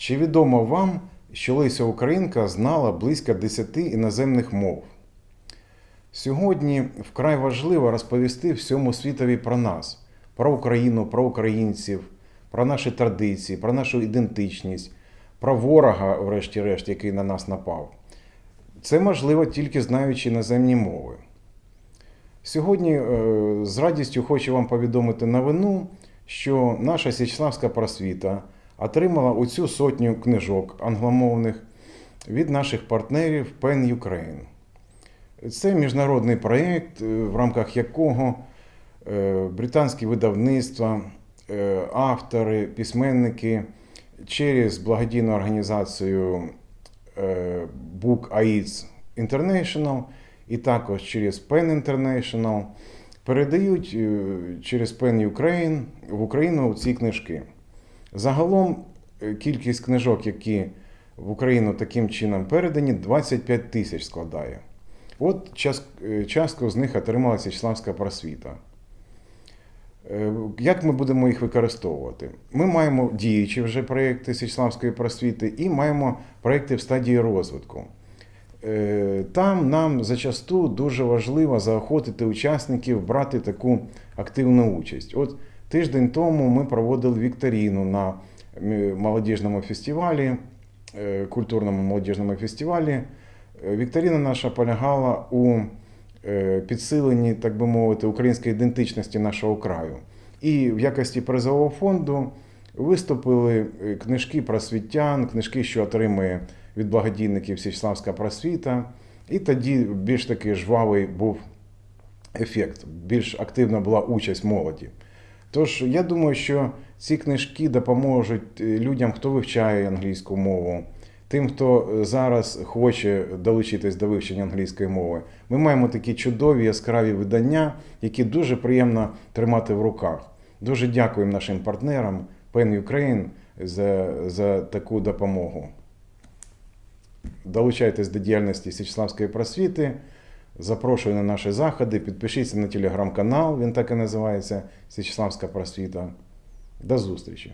Чи відомо вам, що Леся Українка знала близько 10 іноземних мов? Сьогодні вкрай важливо розповісти всьому світові про нас, про Україну, про українців, про наші традиції, про нашу ідентичність, про ворога, врешті-решт, який на нас напав. Це можливо тільки знаючи іноземні мови. Сьогодні е, з радістю хочу вам повідомити новину, що наша Січславська просвіта отримала оцю сотню книжок англомовних від наших партнерів Pen Ukraine. Це міжнародний проєкт, е, в рамках якого е, британські видавництва, е, автори, письменники через благодійну організацію Book AIDS International і також через Pen International передають через Pen Ukraine в Україну ці книжки. Загалом е, кількість книжок, які в Україну таким чином передані, 25 тисяч складає. От е, частку з них отримала Січславська просвіта. Е, Як ми будемо їх використовувати? Ми маємо діючі вже проєкти Січславської просвіти і маємо проєкти в стадії розвитку. Там нам зачасту дуже важливо заохотити учасників брати таку активну участь. От тиждень тому ми проводили вікторіну на молодіжному фестивалі, е, культурному молодіжному фестивалі. Е, Вікторіна наша полягала у е, підсиленні, так би мовити, української ідентичності нашого краю. І в якості призового фонду виступили е, книжки просвітян, книжки, що отримує від благодійників Січславська просвіта. І тоді більш такий жвавий був ефект, більш активна була участь молоді. Тож я думаю, що ці книжки допоможуть е, людям, хто вивчає англійську мову, тим, хто е, зараз хоче долучитись до вивчення англійської мови. Ми маємо такі чудові яскраві видання, які дуже приємно тримати в руках. Дуже дякуємо нашим партнерам Pen Ukraine за, за таку допомогу. Долучайтесь до діяльності Січславської просвіти. Запрошую на наші заходи. Підпишіться на телеграм-канал, він так і називається Січеславська просвіта. До зустрічі!